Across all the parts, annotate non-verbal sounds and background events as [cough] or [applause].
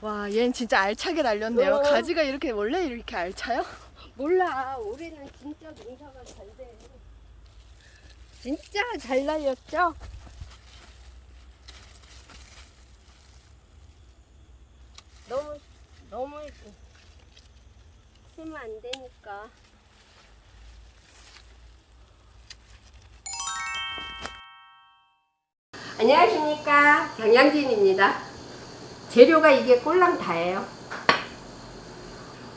와, 얘는 진짜 알차게 날렸네요. 어. 가지가 이렇게 원래 이렇게 알차요? 몰라 올해는 진짜 농사가 잘 돼. 진짜 잘 날렸죠? 너무 너무 쓰면 안 되니까. 안녕하십니까 장양진입니다. 재료가 이게 꼴랑 다예요.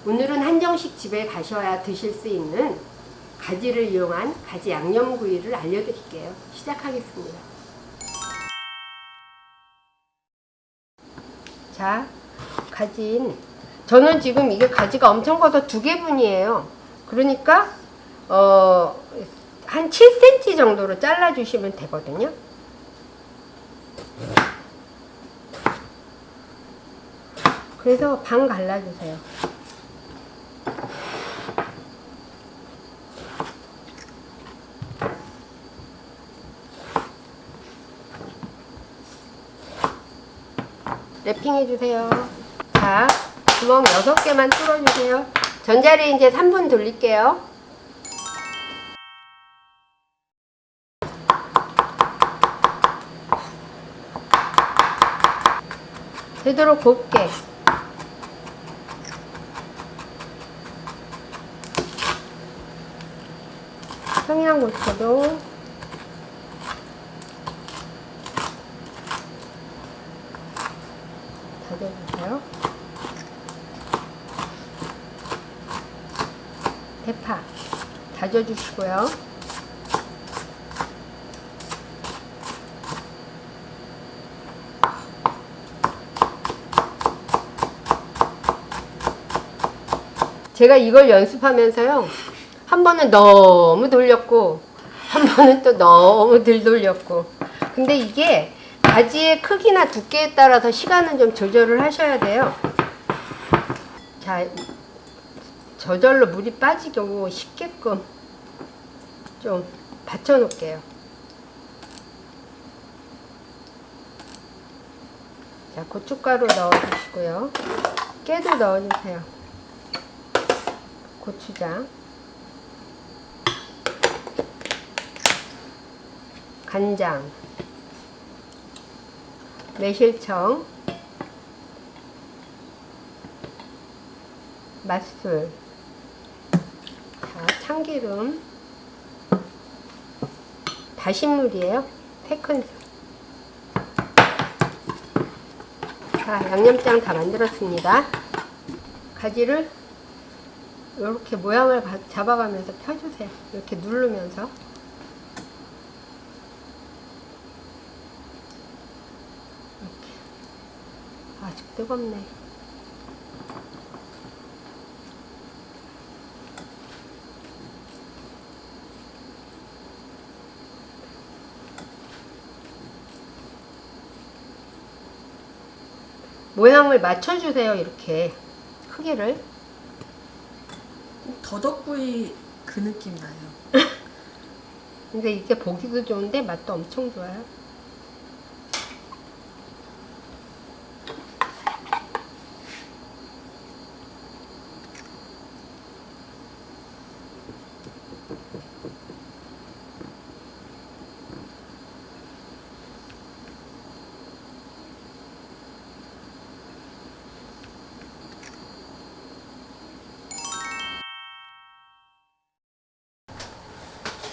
오늘은 한정식 집에 가셔야 드실 수 있는 가지를 이용한 가지 양념구이를 알려드릴게요. 시작하겠습니다. 자, 가진 저는 지금 이게 가지가 엄청 커서 두 개분이에요. 그러니까 어, 한 7cm 정도로 잘라 주시면 되거든요. 그래서 반 갈라주세요. 랩핑 해주세요. 자, 구멍 6개만 뚫어주세요. 전자레인지에 3분 돌릴게요. 되도록 곱게. 청양고추도 다져주세요. 대파 다져주시고요. 제가 이걸 연습하면서요. 한 번은 너무 돌렸고, 한 번은 또 너무 덜 돌렸고. 근데 이게 가지의 크기나 두께에 따라서 시간은 좀 조절을 하셔야 돼요. 자, 저절로 물이 빠지게 쉽게끔 좀 받쳐 놓을게요. 자, 고춧가루 넣어주시고요. 깨도 넣어주세요. 고추장. 간장. 매실청. 맛술. 자, 참기름. 다신물이에요. 3큰술. 자, 양념장 다 만들었습니다. 가지를 이렇게 모양을 가- 잡아가면서 펴주세요. 이렇게 누르면서. 이렇게. 아직 뜨겁네. 모양을 맞춰주세요. 이렇게 크기를. 더덕구이 그 느낌 나요. [laughs] 근데 이게 보기도 좋은데 맛도 엄청 좋아요.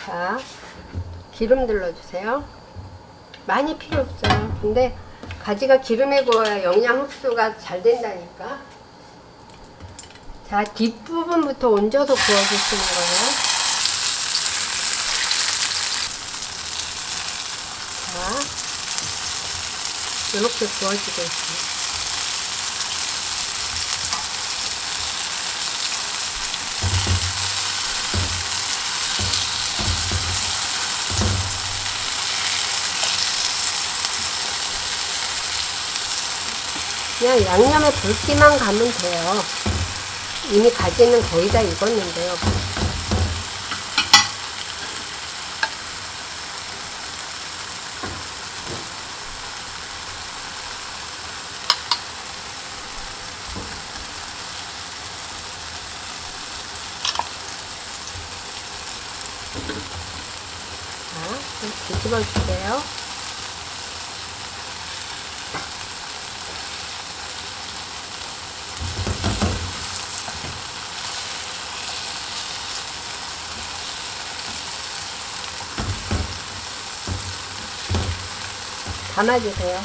자, 기름 둘러주세요. 많이 필요 없어요. 근데 가지가 기름에 구워야 영양 흡수가 잘 된다니까. 자, 뒷부분부터 얹어서 구워주시는 거예요. 자, 이렇게 구워지고 있어요. 그냥 양념에 붉기만 가면 돼요. 이미 가지는 거의 다 익었는데요. 자, 뒤집어 줄게요. 담아주세요.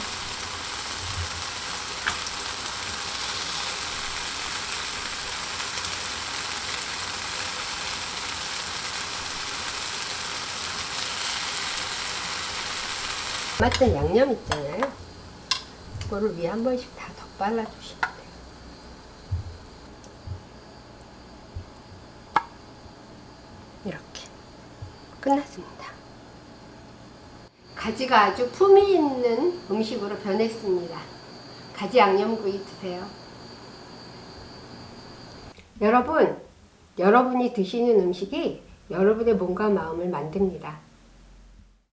맞던 양념 있잖아요. 그거를 위에 한 번씩 다 덧발라주시면 돼요. 이렇게 끝났습니다. 가지가 아주 품이 있는 음식으로 변했습니다. 가지 양념구이 드세요. 여러분, 여러분이 드시는 음식이 여러분의 몸과 마음을 만듭니다.